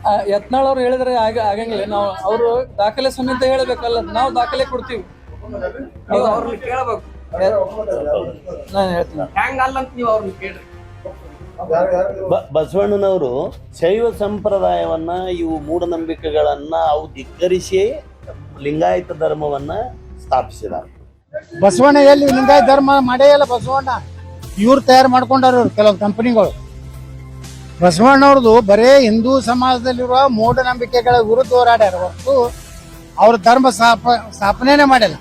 ಆ, ಯತ್ನಾಳ್ ಅವ್ರು ಹೇಳಿದ್ರೆ ಆಗ ಆಗಂಗಿಲ್ಲ. ನಾವು ಅವರು ದಾಖಲೆ ಸಮೇತ ಹೇಳಬೇಕಲ್ಲ ನಾವು ದಾಖಲೆ ಕೊಡ್ತೀವಿ. ನೀವು ಅವ್ರನ್ನ ಕೇಳಬೇಕು. ನಾನು ಹೇಳ್ತೀನಿ. ಹೆಂಗ್ ಅಲ್ಲ ಅಂತ ನೀವು ಅವ್ರನ್ನ ಕೇಳ್ರಿ. ಬ- ಬಸವಣ್ಣನವರು ಶೈವ ಸಂಪ್ರದಾಯವನ್ನ ಇವು ಮೂಢನಂಬಿಕೆಗಳನ್ನ ಅವು ಧಿಕ್ಕರಿಸಿ ಲಿಂಗಾಯತ ಧರ್ಮವನ್ನ ಸ್ಥಾಪಿಸಿದ್ದಾರೆ ಬಸವಣ್ಣ ಎಲ್ಲಿ ಲಿಂಗಾಯತ ಧರ್ಮ ಮಾಡೇ ಇಲ್ಲ ಬಸವಣ್ಣ. ಇವ್ರು ತಯಾರು ಮಾಡ್ಕೊಂಡಾರ ಕೆಲವು ಕಂಪನಿಗಳು ಬಸವಣ್ಣವ್ರದ್ದು ಬರೇ ಹಿಂದೂ ಸಮಾಜದಲ್ಲಿರುವ ಮೂಢನಂಬಿಕೆಗಳ ವಿರುದ್ಧ ಹೋರಾಡ್ಯಾರ ಹೊರತು ಅವ್ರ ಧರ್ಮ ಸ್ಥಾಪ ಸ್ಥಾಪನೆನೇ ಮಾಡಿಲ್ಲ.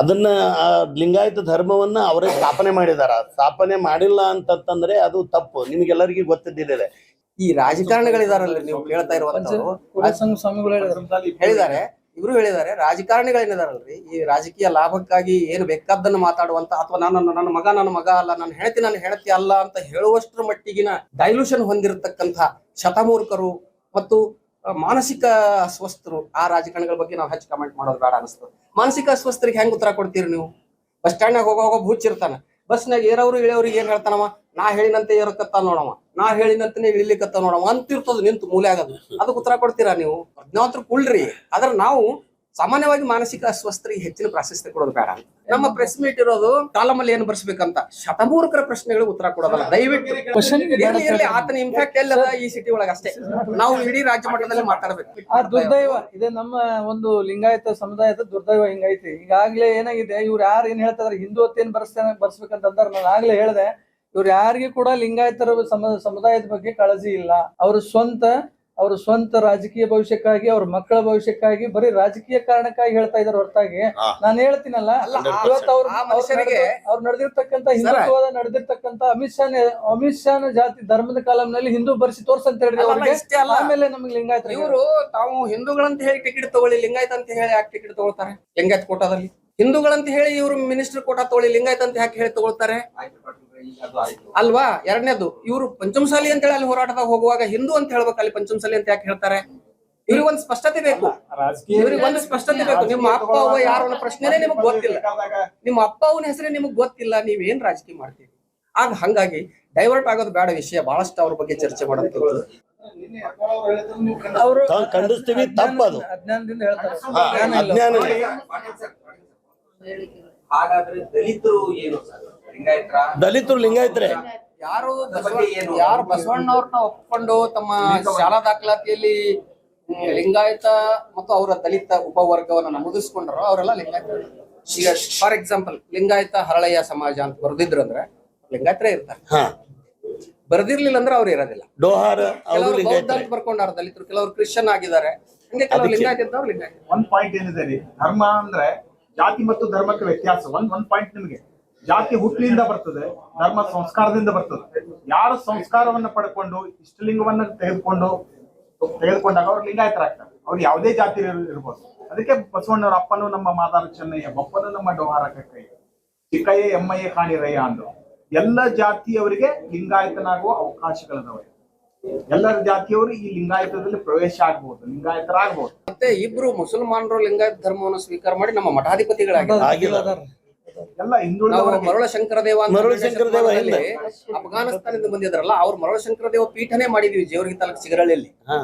ಅದನ್ನ ಲಿಂಗಾಯತ ಧರ್ಮವನ್ನ ಅವರೇ ಸ್ಥಾಪನೆ ಮಾಡಿದಾರ. ಸ್ಥಾಪನೆ ಮಾಡಿಲ್ಲ ಅಂತಂದ್ರೆ ಅದು ತಪ್ಪು. ನಿಮಗೆಲ್ಲರಿಗೂ ಗೊತ್ತಿದ್ದಿದೆ ಈ ರಾಜಕಾರಣಿಗಳಿದಾರಲ್ಲ ನೀವು ಕೇಳ್ತಾ ಇರುವಂತವ್ರು. ಹೇಳಿದ್ದಾರೆ. ಇವರು ಹೇಳಿದ್ದಾರೆ ರಾಜಕಾರಣಿಗಳೇನಿದಾರಲ್ರಿ ಈ ರಾಜಕೀಯ ಲಾಭಕ್ಕಾಗಿ ಏನು ಬೇಕಾದ್ದನ್ನು ಮಾತಾಡುವಂತ ಅಥವಾ ನಾನು ನನ್ನ ಮಗ ನನ್ನ ಮಗ ಅಲ್ಲ, ನನ್ನ ಹೆಣತಿ ನನ್ನ ಹೆಣತಿ ಅಲ್ಲ ಅಂತ ಹೇಳುವಷ್ಟರ ಮಟ್ಟಿಗಿನ ಡೈಲ್ಯೂಷನ್ ಹೊಂದಿರತಕ್ಕಂತಹ ಶತಮೂರ್ಖರು ಮತ್ತು ಮಾನಸಿಕ ಅಸ್ವಸ್ಥರು ಆ ರಾಜಕಾರಣಿಗಳ ಬಗ್ಗೆ ನಾವು ಹೆಚ್ಚು ಕಮೆಂಟ್ ಮಾಡೋದು ಬೇಡ ಅನಿಸ್ತದೆ. ಮಾನಸಿಕ ಅಸ್ವಸ್ಥರಿಗೆ ಹೆಂಗ್ ಉತ್ತರ ಕೊಡ್ತೀರಿ ನೀವು? ಬಸ್ ಸ್ಟ್ಯಾಂಡ್ನಾಗ ಹೋಗೋ ಹೋಗೋ ಹುಚ್ಚಿರ್ತಾನ ಬಸ್ನಾಗ ಏರವ್ರು ಇಳಿಯವ್ರಿಗೆ ಏನ್ ಹೇಳ್ತಾನವ? ನಾ ಹೇಳಿನಂತೆ ಏರಕತ್ತ ನೋಡವ. ನಾ ಹೇಳಿದಂತ ನೀವು ಇಲ್ಲಿ ಕತ್ತ ನೋಡ ಅಂತಿರ್ತದ ನಿಂತು ಮೂಲೆ ಆಗದು. ಅದಕ್ಕೆ ಉತ್ತರ ಕೊಡ್ತೀರಾ ನೀವು? ಅಜ್ಞಾತರು ಕುಳ್ರಿ. ಆದ್ರೆ ನಾವು ಸಾಮಾನ್ಯವಾಗಿ ಮಾನಸಿಕ ಅಸ್ವಸ್ಥರಿಗೆ ಹೆಚ್ಚಿನ ಪ್ರಾಶಸ್ತ್ಯ ಕೊಡೋದು ಬೇಡ ನಮ್ಮ ಪ್ರೆಸ್ ಮೀಟ್ ಇರೋದು ಕಾಲಮಲ್ಲಿ ಏನು ಬರ್ಸ್ಬೇಕಂತ? ಶತಮೂರ್ಖರ ಪ್ರಶ್ನೆಗಳಿಗೆ ಉತ್ತರ ಕೊಡೋದಲ್ಲ. ದಯವಿಟ್ಟು. ಇರ್ಲಿ, ಇರ್ಲಿ, ಆತನ ಇಂಪ್ಯಾಕ್ಟ್ ಎಲ್ಲದ ಈ ಸಿಟಿ ಒಳಗೆ ಅಷ್ಟೇ. ನಾವು ಇಡೀ ರಾಜ್ಯ ಮಟ್ಟದಲ್ಲಿ ಮಾತಾಡಬೇಕು. ಆ ದುರ್ದೈವ ಇದೆ ನಮ್ಮ ಒಂದು ಲಿಂಗಾಯತ ಸಮುದಾಯದ ದುರ್ದೈವ ಹಿಂಗೈತಿ. ಈಗಾಗಲೇ ಏನಾಗಿದೆ ಇವ್ರು ಯಾರು ಏನ್ ಹೇಳ್ತಾರೆ ಹಿಂದೂ ಏನ್ ಬರ್ಸ್ತಾನೆ ಬರ್ಸ್ಬೇಕಂತ ಅಂದಾರ. ನಾನು ಆಗ್ಲೇ ಹೇಳ್ದೆ ಇವ್ರು ಯಾರಿಗೆ ಕೂಡ ಲಿಂಗಾಯತರ ಸಮ ಸಮುದಾಯದ ಬಗ್ಗೆ ಕಾಳಜಿ ಇಲ್ಲ. ಅವ್ರ ಸ್ವಂತ ಅವ್ರ ಸ್ವಂತ ರಾಜಕೀಯ ಭವಿಷ್ಯಕ್ಕಾಗಿ ಅವ್ರ ಮಕ್ಕಳ ಭವಿಷ್ಯಕ್ಕಾಗಿ ಬರೀ ರಾಜಕೀಯ ಕಾರಣಕ್ಕಾಗಿ ಹೇಳ್ತಾ ಇದಾರೆ ಹೊರತಾಗಿ. ನಾನು ಹೇಳ್ತೀನಲ್ಲ ಅಲ್ಲ, ಆ- ಇವತ್ತು ಅವ್ರು ಅವ್ರು ನಡೆದಿರ್ತಕ್ಕಂತ ಹಿಂದುತ್ವದ ನಡೆದಿರ್ತಕ್ಕಂತ ಅಮಿತ್ ಶಾ ಅಮಿತ್ ಶಾನ ಜಾತಿ ಧರ್ಮದ ಕಾಲಂನಲ್ಲಿ ಹಿಂದೂ ಬರ್ಸಿ ತೋರ್ಸಂತ ಹೇಳಿ ಆಮೇಲೆ ನಮ್ಗೆ ಲಿಂಗಾಯತ ಇವರು ತಾವು ಹಿಂದೂಗಳಂತ ಹೇಳಿ ಟಿಕೆಟ್ ತಗೊಳ್ಳಿ ಲಿಂಗಾಯತ ಅಂತ ಹೇಳಿ ಯಾಕೆ ಟಿಕೆಟ್ ತಗೊಳ್ತಾರೆ? ಲಿಂಗಾಯತ್ ಕೋಟಾದಲ್ಲಿ? ಹಿಂದೂಗಳಂತ ಹೇಳಿ ಇವರು ಮಿನಿಸ್ಟರ್ ಕೋಟಾ ತಗೊಳ್ಳಿ ಲಿಂಗಾಯತ ಅಂತ ಯಾಕೆ ಹೇಳಿ ತಗೊಳ್ತಾರೆ? ಅಲ್ವಾ? ಎರಡನೇದು ಇವರು ಪಂಚಮಸಾಲಿ ಅಂತ ಹೇಳಿ ಅಲ್ಲಿ ಹೋರಾಟದಾಗ ಹೋಗುವಾಗ ಹಿಂದೂ ಅಂತ ಹೇಳ್ಬೇಕು ಅಲ್ಲಿ ಪಂಚಮಸಾಲಿ ಅಂತ ಯಾಕೆ ಹೇಳ್ತಾರೆ? ಇವ್ರಿಗೆ ಒಂದು ಸ್ಪಷ್ಟತೆ ಬೇಕು. ಇವ್ರಿಗೆ ಒಂದು ಸ್ಪಷ್ಟತೆ ಬೇಕು. ನಿಮ್ಮ ಅಪ್ಪ ಅವ್ವ ಯಾರು ಅನ್ನೋ ಪ್ರಶ್ನೆನೇ ನಿಮಗೆ ಗೊತ್ತಿಲ್ಲ. ನಿಮ್ಮ ಅಪ್ಪ ಅವನ ಹೆಸರೇ ನಿಮಗೆ ಗೊತ್ತಿಲ್ಲ. ನೀವೇನ್ ರಾಜಕೀಯ ಮಾಡ್ತೀರಿ? ಆಗ ಹಂಗಾಗಿ ಡೈವರ್ಟ್ ಆಗೋದು ಬೇಡ ವಿಷಯ. ಬಹಳಷ್ಟು ಅವ್ರ ಬಗ್ಗೆ ಚರ್ಚೆ ಮಾಡೋದು ಅವರು ತಾವು ಖಂಡಿಸ್ತೀವಿ ತಪ್ಪದು. ಹಾಗಾದ್ರೆ ದಲಿತರು ಏನು ಸರ್? ದಲಿತರು ಲಿಂಗಾಯತ್ರೆ. ಯಾರು ಯಾರು ಬಸವಣ್ಣವ್ರನ್ನ ಒಪ್ಕೊಂಡು ತಮ್ಮ ಶಾಲಾ ದಾಖಲಾತಿಯಲ್ಲಿ ಲಿಂಗಾಯತ ಮತ್ತು ಅವರ ದಲಿತ ಉಪವರ್ಗವನ್ನ ನಮೂದಿಸ್ಕೊಂಡ್ರು ಅವರೆಲ್ಲ ಲಿಂಗಾಯತ ಈಗ ಫಾರ್ ಎಕ್ಸಾಂಪಲ್ ಲಿಂಗಾಯತ ಹರಳಯ್ಯ ಸಮಾಜ ಅಂತ ಬರ್ದಿದ್ರು ಅಂದ್ರೆ ಲಿಂಗಾಯತರೇ ಇರ್ತಾರೆ. ಹಾ. ಬರ್ದಿರ್ಲಿಲ್ಲ ಅಂದ್ರೆ ಅವ್ರು ಇರೋದಿಲ್ಲ. ಡೋಹಾರ ಅವರು ಕೆಲವರು ಬೌದ್ಧ ಅಂತ ಬರ್ಕೊಂಡಾರ ದಲಿತರು ಕೆಲವರು ಕ್ರಿಶ್ಚಿಯನ್ ಆಗಿದ್ದಾರೆ. ಹಂಗೆ ಕೆಲವರು ಲಿಂಗಾಯತ ಇದ್ದವ್ರು ಲಿಂಗಾಯತ ಒಂದ್ ಪಾಯಿಂಟ್ ಏನಿದೆ ರೀ? ಧರ್ಮ ಅಂದ್ರೆ ಜಾತಿ ಮತ್ತು ಧರ್ಮಕ್ಕೆ ವ್ಯತ್ಯಾಸ. ಒಂದ್ ಒಂದ್ ಪಾಯಿಂಟ್ ನಿಮಗೆ. ಜಾತಿ ಹುಟ್ಟಿನಿಂದ ಬರ್ತದೆ ಧರ್ಮ ಸಂಸ್ಕಾರದಿಂದ ಬರ್ತದೆ. ಯಾರು ಸಂಸ್ಕಾರವನ್ನ ಪಡ್ಕೊಂಡು ಇಷ್ಟಲಿಂಗವನ್ನ ತೆಗೆದುಕೊಂಡು ತೆಗೆದುಕೊಂಡಾಗ ಅವ್ರು ಲಿಂಗಾಯತರಾಗ್ತಾರೆ ಅವ್ರು ಯಾವುದೇ ಜಾತಿ ಇರ್- ಇರ್ಬೋದು. ಅದಕ್ಕೆ ಬಸವಣ್ಣವ್ರ ಅಪ್ಪನು ನಮ್ಮ ಮಾದಾರ ಚೆನ್ನಯ್ಯ ಬಪ್ಪನು ನಮ್ಮ ಡೋಹಾರ ಕಕ್ಕಯ್ಯ ಚಿಕ್ಕಯ್ಯ ಎಮ್ಮಯ್ಯ ಕಾಣಿರಯ್ಯ ಅಂದ್ರು. ಎಲ್ಲ ಜಾತಿಯವರಿಗೆ ಲಿಂಗಾಯತನಾಗುವ ಅವಕಾಶಗಳಿದಾವೆ. ಎಲ್ಲರ ಜಾತಿಯವರು ಈ ಲಿಂಗಾಯತದಲ್ಲಿ ಪ್ರವೇಶ ಆಗ್ಬಹುದು ಲಿಂಗಾಯತರಾಗ್ಬಹುದು ಮತ್ತೆ ಇಬ್ರು ಮುಸಲ್ಮಾನರು ಲಿಂಗಾಯತ ಧರ್ಮವನ್ನು ಸ್ವೀಕಾರ ಮಾಡಿ ನಮ್ಮ ಮಠಾಧಿಪತಿಗಳಾಗಿದ್ದಾರೆ. ಎಲ್ಲ ನಾವು ಮರಳ ಶಂಕರದೇವ ಅಂತ ಮರಳ ಶತಮಾನದಲ್ಲಿ ಅಫ್ಘಾನಿಸ್ತಾನದಿಂದ ಬಂದಿದ್ರಲ್ಲ ಅವ್ರು ಮರಳ ಶಂಕರದೇವ ಪೀಠನೇ ಮಾಡಿದ್ವಿ ಜೇವರ್ಗಿ ತಾಲೂಕು ಸಿಗರಳ್ಳಿಯಲ್ಲಿ. ಹಾ.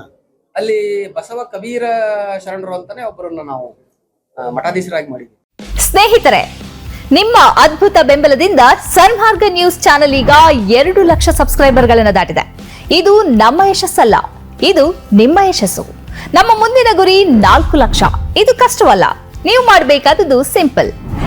ಅಲ್ಲಿ ಬಸವ ಕಬೀರ ಶರಣರು ಅಂತಾನೆ ಒಬ್ಬರನ್ನ ನಾವು ಆ, ಮಠಾಧೀಶರಾಗಿ ಮಾಡಿದ್ವಿ. ಸ್ನೇಹಿತರೆ ನಿಮ್ಮ ಅದ್ಭುತ ಬೆಂಬಲದಿಂದ ಸನ್ಮಾರ್ಗ ನ್ಯೂಸ್ ಚಾನೆಲ್ ಈಗ ಎರಡು ಲಕ್ಷ ಸಬ್ಸ್ಕ್ರೈಬರ್ಗಳನ್ನು ದಾಟಿದೆ. ಇದು ನಮ್ಮ ಯಶಸ್ಸಲ್ಲ ಇದು ನಿಮ್ಮ ಯಶಸ್ಸು. ನಮ್ಮ ಮುಂದಿನ ಗುರಿ ನಾಲ್ಕು ಲಕ್ಷ. ಇದು ಕಷ್ಟವಲ್ಲ ನೀವು ಮಾಡಬೇಕಾದದ್ದು ಸಿಂಪಲ್.